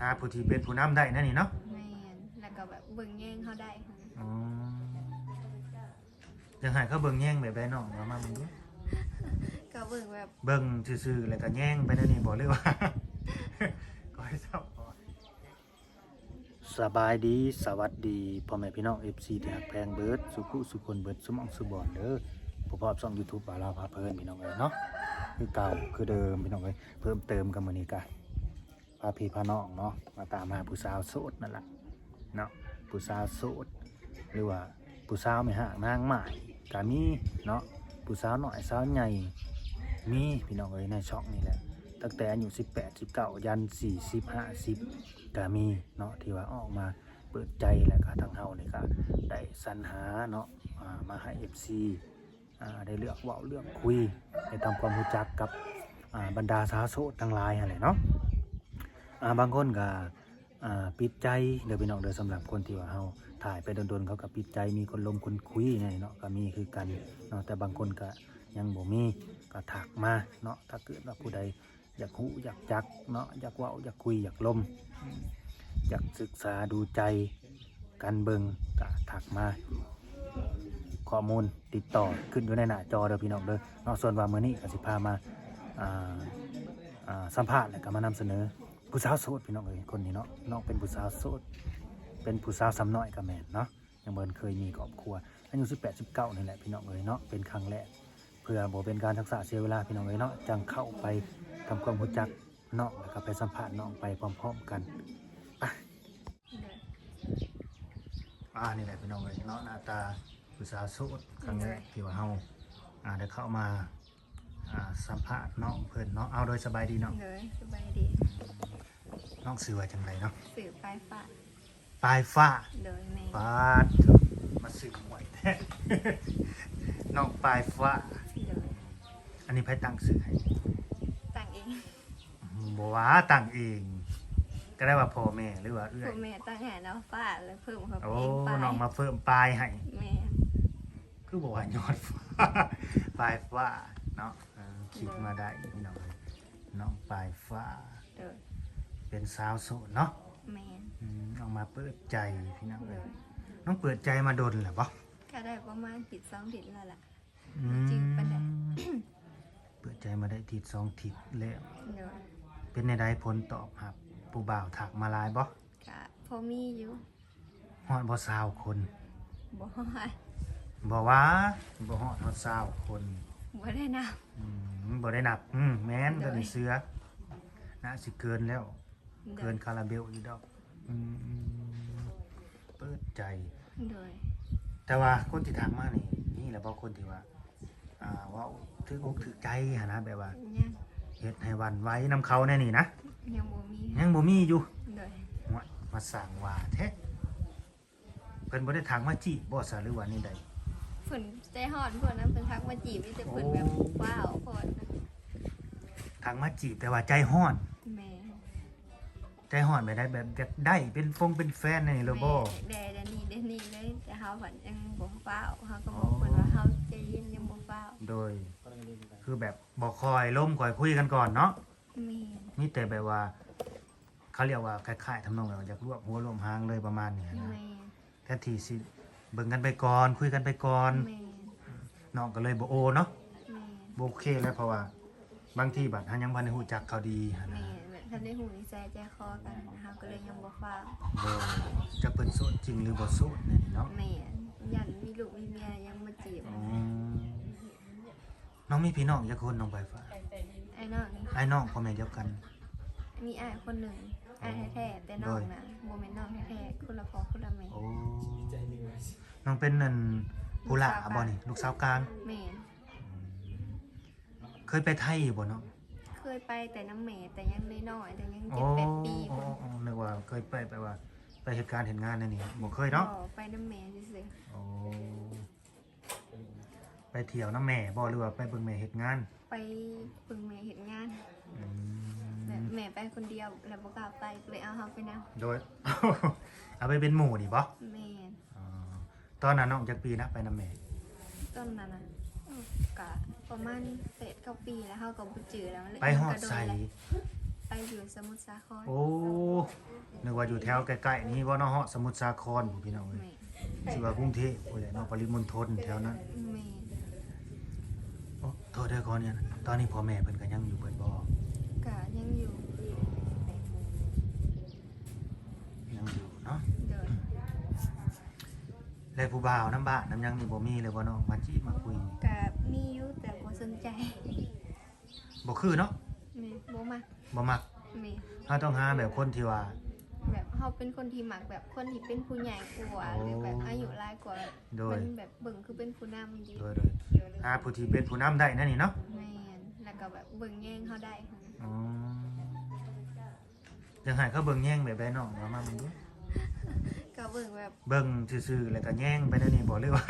หาผู้ที่เป็นผู้นำได้นั่นนี่เนาะแม่นแล้วก็แบบเบิ่งแย่งเขาได้ค่ะอ๋อยังให้เขาเบิ่งแย่งแบบใดน้องว่ามาเบิ่งดูก็เบิ่งแบบเบิ่งซื่อๆแล้วก็แย่งไปนั่นนี่บ่เลยว่าก็ให้ซับพอสบายดีสวัสดีพ่อแม่พี่น้อง FC ที่ฮักแพงเบิดสุขุสุคนเบิดสมองสุบอนเด้อผู้พบช่อง YouTube บาลาวพาเพลินพี่น้องเอ้ยเนาะคือเก่าคือเดิมพี่น้องเอ้ยเพิ่มเติมกันมื้อนี้กัน พาพี่พาน้องเนาะมาตามหาผู้สาวโสดนั่นแหละเนาะผู้สาวโสดหรือว่าผู้สาวไม่ห่างนางใหม่ก็มีเนาะผู้สาวหน่อยสาวใหญ่มีพี่น้องเอ้ยในช่องนี่แหละตั้งแต่อายุ18 19 ยัน 40 50ก็มีเนาะที่ว่าออกมาเปิดใจแล้วก็ทางเฮานี่ก็ได้สรรหาเนาะมาให้ FC อ่าได้เลือกเว้าเลือกคุยได้ทำความรู้จักกับบรรดาสาวโสดทั้งหลายหั่นแหละเนาะ อ่าบางคนก็อ่าปิดใจเดี๋ยวพี่น้องเดี๋ยวสำหรับคนที่ว่าเฮาถ่ายไปโดนๆเขาก็ปิดใจมีคนลมคนคุยไงเนาะก็มีคือกันเนาะแต่บางคนก็ยังบ่มีก็ถักมาเนาะถ้าเกิดว่าผู้ใดอยากหูอยากจักเนาะอยากเว้าอยากคุยอยากลมอืมอยากศึกษาดูใจกันเบิงก็ถักมาข้อมูลติดต่อขึ้นอยู่ในหน้าจอเด้อพี่น้องเด้อเนาะส่วนว่ามื้อนี้ก็สิพามาอ่าอ่าสัมภาษณ์แล้วก็มานำเสนอ ผู้สาวโสดพี่น้องเอ้ยคนนี้เนาะน้องเป็นผู้สาวโสด เป็นผู้สาวสำน้อยกับแมนเนาะยังเบินเคยมีครอบครัวอายุ18 19นี่แหละพี่น้องเอ้ยเนาะเป็นครั้งแรกเพื่อบ่เป็นการทักษะเสียเวลาพี่น้องเอ้ยเนาะจังเข้าไปทำความรู้จักน้องแล้วก็ไปสัมภาษณ์น้องไปพร้อมๆกันไปอ่านี่แหละพี่น้องเอ้ยเนาะหน้าตาผู้สาวโสดครั้งแรกที่ว่าเฮาอ่าได้เข้ามาอ่าสัมภาษณ์น้องเพิ่อนเนาะเอาโดยสบายดีเนาะเด้อสบายดี น้องซื้อว่าจังไดเนาะสื่อปลายฟ้าปลายฟ้าโดยแม่ปาดมาซื้อหวยแท้ น้องปลายฟ้า โดยอันนี้ไพ่ตั้งซื้อให้ตั้งเองบอกว่าตั้งเอง ก็ได้ว่าพ่อแม่หรือว่าเอื้อพ่อย แม่ตั้งให้น้องฟ้าแล้วเพิ่มเขาโอ้เองปลายน้องมาเพิ่มปลายให้ แม่คือบอกว่ายอดฟ้าปลายฟ้าเนาะเออคิดมาได้พี่น้องเลยน้องปลายฟ้า โดย เป็นสาวโสดเนาะแม่อืมน้องมาเปิดใจพี่น้องโดเลยยน้องเปิดใจมาดนเหรอปะก็ได้ประมาณผิดสองผิดแล้วล่ะ อืจริงปะเนี่ยมเปิดใจมาได้ทิศสองทิศแล้วโดยเป็นในใดผลตอบครับผู้บ่าวถักมาหลายบ่ก็พอมีอยู่ฮอดบ่สาวคนบ่บ่ว่าบ่ฮอดฮอดสาวคนบ่ได้นับอืมบ่ได้นับอืมแม่นโดยตัวนี้เสือน่าสิเกินแล้วโด เกิยนคาราเบลอีกดอกอืมเปิดใจ โดย แต่ว่าคนที่ทางมานี่นี่แหละบ่คนที่ว่า อ่าเว่าถืออกถือใจหันนะแบบว่ายังเฮ็ดให้หวันไหว้นำเขาแน่นี่นะยังบ่มียังบ่มีอยู่โดยโอ้ยมาสั่งว่าแท้เพิ่นบ่ได้ทางมาจีบบ่ซะหรือว่านี่ใดเพิ่นใจฮอดเพิ่นนั้นเพิ่นทักมาจีบมีแต่เพิ่นแบบว้าวเพิ่นทางมาจีบแต่ว่าใจฮ้อนแม่ ใจฮ้อนไปได้แบบอยากได้เป็นฟงเป็นแฟนนี่เลยบ่แม่แดดนี่เดดนี่เลยแต่เฮาฝันยังบ่ฟ้าวเฮาก็บอกเพิ่นว่าเฮาใจเย็นยังบ่ฟ้าวโดย คือแบบบ่คอยล่มคอยคุยกันก่อนเนาะมีมีแต่แบบว่า เขาเรียกว่าคล้ายๆทำนองแบบว่าอยากรวบหัวรวมหางเลยประมาณนี้นะแม่แค่ทีสิเบิ่งกันไปก่อนคุยกันไปก่อนแม่น้องก็เลยบ่โอเนาะแม่บ่โอเคแล้วเพราะว่า บางทีบัดหันยังบ่ได้ฮู้จักเขาดีหันแม่นะแบบ ทันได้หูนิสัยใจคอกันเฮาก็เลยยังบ่ฟ้าวโดยจะเป็นโสดจริงหรือบ่โสดเนี่ยเนาะแม่ยันมีลูกมีเมียยังมาจีบอืมน้องมีพี่น้องจักคนน้องใบฟ้าไอ้น้องนี่ไอ้น้องพ่อแม่เดียวกัน มีอ้ายคนหนึ่งอ้ายแท้ๆแต่น้องน่ะบ่แม่นน้องแท้ๆคนละพ่อคนละแม่โอ้น้องเป็นนั่นผู้หลาบ่นี่ลูกสาวกลางแม่เคยไปไทยอยู่บ่เนาะ เคยไปแต่น้ำแม่แต่ยังน้อยๆแต่ยังโอ้เจ็ดแปดปีโอ้พุ่นโอ้นึกว่าเคยไปไปว่า ไปเหตุการณ์เห็นงานนั่นนี่บ่เคยเนาะบ่ไปน้ำแม่ซื่อโอ้ไปเที่ยวน้ำแม่บ่หรือว่าไปเบิ่งแม่เฮ็ดงานๆไปเบิ่งแม่เฮ็ดงานอืแบบมแม่ไปคนเดียวแล้วบ่กล้าไปก็เลยเอาเฮาไปนำโดยเอาไปเป็นหมู่นี่บ่แม่นอ๋อตอนนั้นน้องจักปีนะไปน้ำแม่ต้นนั้นน่ะเออก็ ประมาณ8 9ปีแล้วเฮาก็บ่จือแล้วไปฮอดใส่กไปอยู่สมุทรสาครโอ้นึกว่าอยู่แถวใกล้ๆนี้บ่เนาะเฮาะสมุทรสาครพี่น้องเอ้ยแม่สิว่ากรุงเทพโอ้ยแหละเนาะปริมณฑลแถวนั้นแม่โอ้โทษเด้อก่อนเนี่ยนะตอนนี้พ่อแม่เพิ่นก็ยังอยู่เบิดบ่ก็ยังอยู่ยังอยู่เนาะเดินแล้วผู้บ่าวน้ำบ้านน้ำยังนี่บ่มีเลยบ่เนาะมาจีบมาคุยก็ มีอยู่แต่บ่สนใจบ่คือเนาะแม่บ่มักบ่มักแม่เฮาต้องหาแบบคนที่ว่าแบบเฮาเป็นคนที่มักแบบคนที่เป็นผู้ใหญ่กว่าโอ้หรือแบบอายุหลายกว่าโดยมันแบบเบิ่งคือเป็นผู้นำดีโดยโดยหาผู้ที่เป็นผู้นำได้นั่นนี่เนาะแม่นแล้วก็แบบเบิ่งแย่งเฮาได้ค่ะอ๋อยังให้เขาเบิ่งแย่งแบบใดน้องว่ามาเบิ่งดูก็เบิ่งแบบเบิ่งซื่อๆแล้วก็แย่งไปนั่นนี่บ่หรือว่า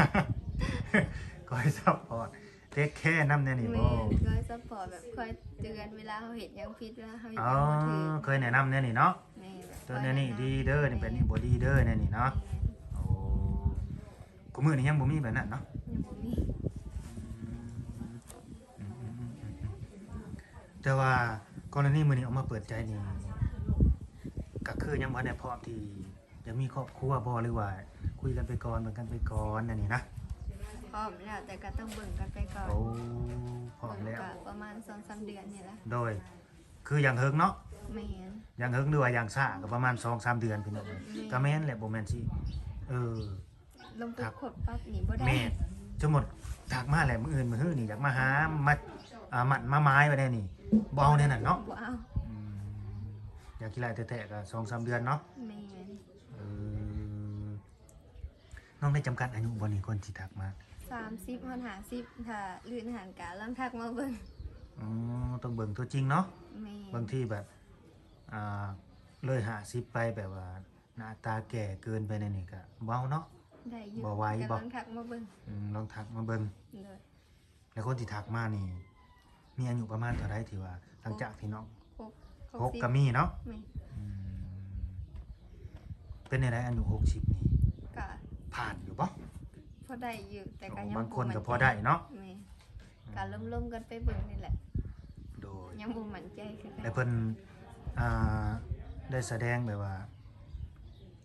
คอยซัพพอร์ต เทคแค่นำแน่นี่แม่บ่นก็ซัพพอร์ตแบบคอยเตือนเวลาเฮาเห็นหยังผิดเวลาเฮาเห็นหอ๋อยังบ่ถูกเคยแนะนำแน่นี่เนาะแม่แบบตัวแน่นี่ดีเด้อนี่เป็นนี่บ่ดีเด้อแน่นี่เนาะโอ้กูมื้อนี้ยังบ่มีแบบนั้นเนาะ ยังบ่มีแต่ว่ากรณีมื้อนี้ออกมาเปิดใจนี่ก็คือยังบ่ได้พร้อมที่จะมีครอบครัวบ่หรือว่า คุยกันไปก่อนเบิ่งกันไปก่อนนั่นนี่นะพ ร้อมแล้วแต่ก็ต้องเบิ่งกันไปก่อนโอ้พร้อมเบิ่งแล้ว ก็ประมาณ2-3เดือนนี่แหละโดย คืออย่างเฮิงเนาะแม่นอย่างเฮิงหรือว่าอย่างซ่าก็ประมาณ2-3เดือนพี่น้องก็แม่นแหละบ่แม่นสิเออ ลงไปครับขดปั๊บนี่บ่ได้แม่นจะหมดถักมาแหละมื้ออื่นมื้อฮื้อนี่อยากมาหามาอ่ามัดมาไม้ไว้ได้นี่บ่เอาแน่นั่นเนาะบ่เอาอืมอยากกินอะไรแท้ๆก็2-3เดือนเนาะแม่นเออน้องได้จำกัดอายุบ่นี่คนที่ทักมา 30ฮอด50ถ้าลื่นหันกะลองทักมาเบิ่งอ๋อต้องเบิ่งตัวจริงเนาะแม่นบางทีแบบอ่าเลยหาซิปไปแบบว่า หน้าตาแก่เกินไปในนี่ก็เว้าเนาะ ได้อยู่บ่ไหวก็บ่ลองทักมาเบิ่งอืมลองทักมาเบิ่งเลย แล้วคนที่ทักมานี่ มีอายุประมาณเท่าไรที่ว่าหลังจากที่น้องหกหกสิบก็มีเนาะแม่นอืมเป็นในไรอายุ60นี่ก็ผ่านอยู่บ่พ อได้อยู่แต่ก็ยังบางคนมั่ก็พอได้เนาะแม่นก็ล้มๆกันไปเบิ่งนี่แหละ โดยยังบ่มั่นใจคือกันแล้วเพิ่นอ่าได้แสดงแบบว่า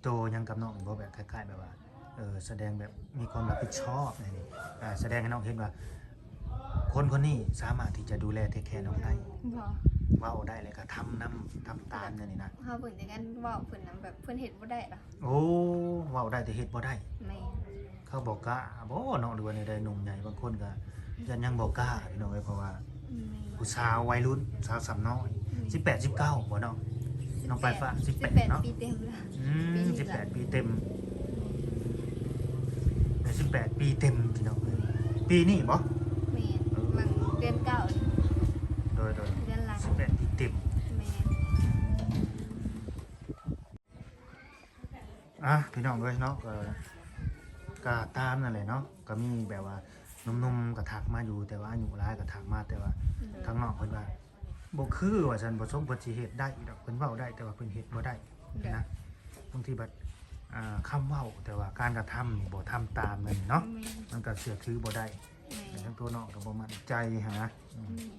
โตยังกับน้องบ่แบบคล้ายๆแบบว่าเออแสดงแบบมีความรับผิดชอบอะไรนี่อ่าแสดงให้น้องเห็นว่า คนคนนี้สามารถที่จะดูแลเทคแคร์น้องได้บ่เว้าได้เลยก็ทำนํทำตามเนี่ยนี่นะเฮาเบิ่งแต่กันเว้าเพิ่นนำแบบเพิ่นเฮ็ดบ่ได้หรอกโอ้เว้าได้แต่เฮ็ดบ่ได้ แม่น เขาบอกกล้าบ่เนาะหรือว่าในใดหนุ่มใหญ่บางคนก็ยันยังบ่กล้าพี่น้องเอ้ยเพราะว่าแม่นผู้สาววัยรุ่นสาวสำน้อย18 19บ่เนาะน้องปลายฟ้า18 18เนาะปีเต็มแล้วอืปีมนี้สิบล่ะแปดปีเต็มแต่สิบแปดปีเต็มพี่น้องเอ้ยปีนี้บ่แม่นบางเดือนเก้านี่โดยโดยเดือนหลังสิบแปดปีเต็มแม่นอะพี่น้องด้วยเนาะ ก็ก็ตามนั่นแหละเนาะก็มีแบบว่าหนุ่มๆก็ทักมาอยู่ แต่ว่าอายุหลายก็ทักมาแต่ว่าทางนอกเพิ่นว่าบ่คือว่าซั่นบ่สมควรสิเฮ็ดได้ดอกเพิ่นเว้าได้แต่ว่าเพิ่นเฮ็ดบ่ได้นะบางทีบัดอ่าคำเว้าแต่ว่าการกระทำนี่บ่ทำตามนั่นเนาะแม่นมันก็เชื่อถือบ่ได้แม่แต่นทั้งตัวน้องก็บ่มั่นใจหาอืมแม่น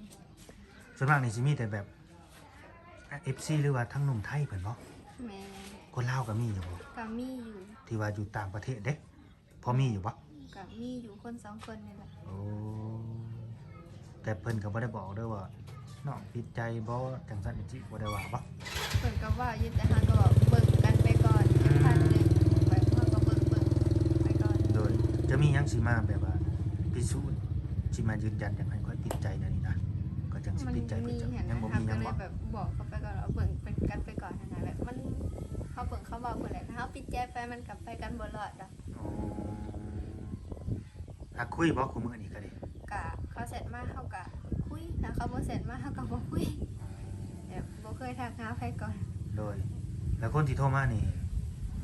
ส่วนมากนี่สิมีแต่แบบ FC หรือว่าทั้งหนุ่มไทยเพิ่นบ่แม่นคนลาวก็มีอยู่บ่ก็มีอยู่ที่ว่าอยู่ต่างประเทศเด้ พอมีอยู่บ่ก็มีอยู่คนสองคนนี่แหละโอ้แต่เพิ่นก็บ่ได้บอกเด้อว่าน้องผิดใจบ่จังซั่นจังซี่บ่ได้ว่าบ่เพิ่นก็ว่าอยู่แต่เฮาก็บอกเบิ่งกันไปก่อนพันหนึงแบบเฮาก็เบิ่งเบิ่งไปก่อนโดยจะมีหยังสิมาแบบว่าพิสูจน์สิมายืนยันอย่างให้ค่อยผิดใจนั่นนี่นะก็จังสิมันผิดใจเพิ่มีนจังเห็นยังบ่นะครับมีหก็ยังเลบ่ยแบบบอกเขาไปก่อนเอาเบิ่งเป็นกันไปก่อนนะแบบมันเขาเบิ่งเขาบอกคนแหละถ้าเขาปิดใจไปมันกลับไปกันบ่รอดดอก โอ้อะคุยบ่คุมื้อนี้ก็ดิกะเขาเสร็จมาเขากะคุยถ้าเขาบ่เสร็จมาเขาก็บ่คุยแบบบ่เคยทักหาใครก่อน โดย แล้วคนที่โทรมานี่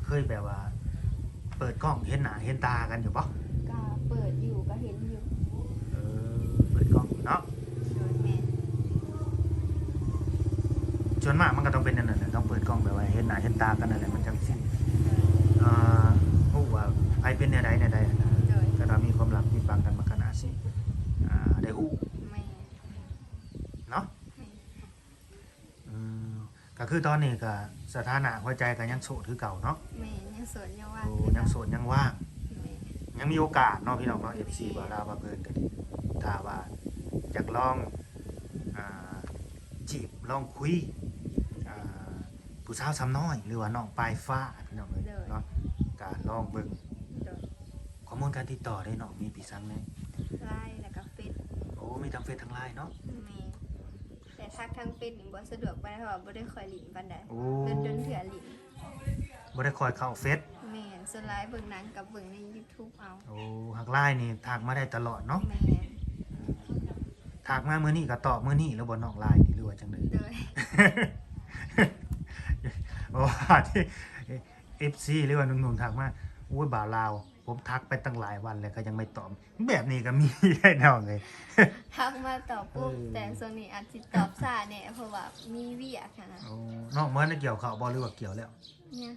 เคยแบบว่า เปิดกล้องเห็นหน้าเห็นตากันอยู่บ่ก็เปิดอยู่ก็เห็นอยู่เออเปิดกล้องอยู่เนาะโดยแม่ส่วนมากมันก็ต้องเป็นนั่นน่ะต้องเปิดกล้องแบบว่าเห็นหน้าเห็นตากันนั่นแหละมันจังสิโดยอ่ารู้ว่าใครเป็นแนวใดแนวใดนะ โดยก็ต้องมีความลับมีบังกันมาขนาดสิอ่าได้ฮู้แม่เนาะแม่อืมคือตอนนี้ก็สถานะหัวใจก็ยังโสดคือเก่าเนาะแม่ยังโสดยังว่างโอ้ยังโสดยังว่าง แม่ยังมีโอกาสเนาะพี่น้องเนาะ FC บ่ลาบ่าเพิ่นก็ดีถ้าว่าอยากลองอ่าจีบลองคุยอ่าผู้สาวซ้ำน้อย หรือว่าน้องปลายฟ้าพี่น้องเอ้ยเนาะก็ลองเบิ่งโดยข้อ มูลการติดต่อได้เนาะมีพี่ซังแน่ไลน์แล้วก็เฟซโอ้มีทั้งเฟซทั้งไลน์เนาะแม่แต่ทักทางเฟซนี่บ่สะดวกปานใดเพราะว่าบ่ได้คอยหลินปานใดโอ้เดินเดินเถื่อหลินบ่ได้คอยเข้าเฟซแม่นส่วนไลน์เบิ่งหนังกับเบิ่งใน YouTube เอาโอ้หักไลน์นี่ทักมาได้ตลอดเนาะแม่นทักมามื้อนี้ก็ตอบมื้อนี้แล้วบ่นอกไลน์นี่หรือว่าจังไดโดยเพราะว่าที่เอฟซีหรือว่าหนุ่มๆทักมาอุ้ยบ่าวลาว ผมทักไปตั้งหลายวันเลยก็ยังไม่ตอบ แบบนี้ก็มีได้น้องเลย ทักมาตอบปุ๊บเออ แต่ส่วนนี้อาจสิตอบช้าแน่เพราะว่ามีเวียกอะนะโอ้น้องเหมื่อนได้เกี่ยวเขาวบ่หรือว่าเกี่ยวแล้วเนี่ย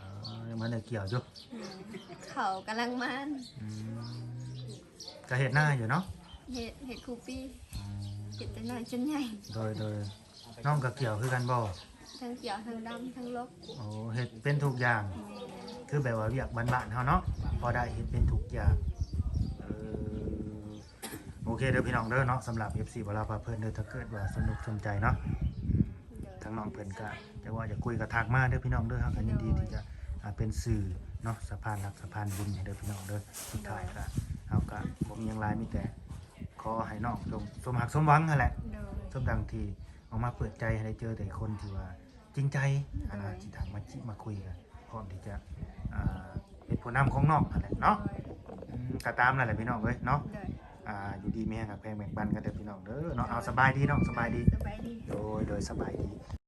อ๋อยังเหมันได้เกี่ยวอยู่อืมเขากำลังมันอืมก็เห็นหน้าอยู่เนาะเห็ดเห็ดคูปี้อืมเห็ดแต่น้อยจนใหญ่โดยโดยน้องก็เกี่ยวคือกันบ่ทั้งเขียวทั้งดำทั้งลบโอ้เฮ็ดเป็นทุกอย่าง แม่ คือแบบว่าเรียกบ้านๆเฮาเนาะพอได้เฮ็ดเป็นทุกอย่างเออโอเคเด้อพี่น้องเด้อเนาะสำหรับ FC บ่ลาพาเพิ่นเด้อถ้าเกิดว่าสนุกสนใจเนาะอืมทางน้องเพิ่นก็จะว่าจะคุยกับทักมาเด้อพี่น้องเด้อเฮาก็ยินดีที่จะอ่าเป็นสื่อเนาะสะพานรักสะพานบุญให้เด้อพี่น้องเด้อสุดท้ายก็เฮาก็บ่มีหยังหลายมีแต่ขอให้น้องจงสมหักสมหวังนั่นแหละ โดย สมดังที่ออกมาเปิดใจให้ได้เจอแต่คนที่ว่าจริงใจอาใช่ที่ทางมาจิมาคุยกันพร้อมที่จะ ผู้นำของน้องนั่นแหละเนาะอืมก็ตามนั่นแหละพี่น้องเอ้ยเนาะโดยอ่าอยู่ดีแม่กับแพงแบ่งปันกันเด้อพี่น้องเด้อเนาะเอาสบายดีเนาะสบายดี สบายดี โดยโดยสบายดี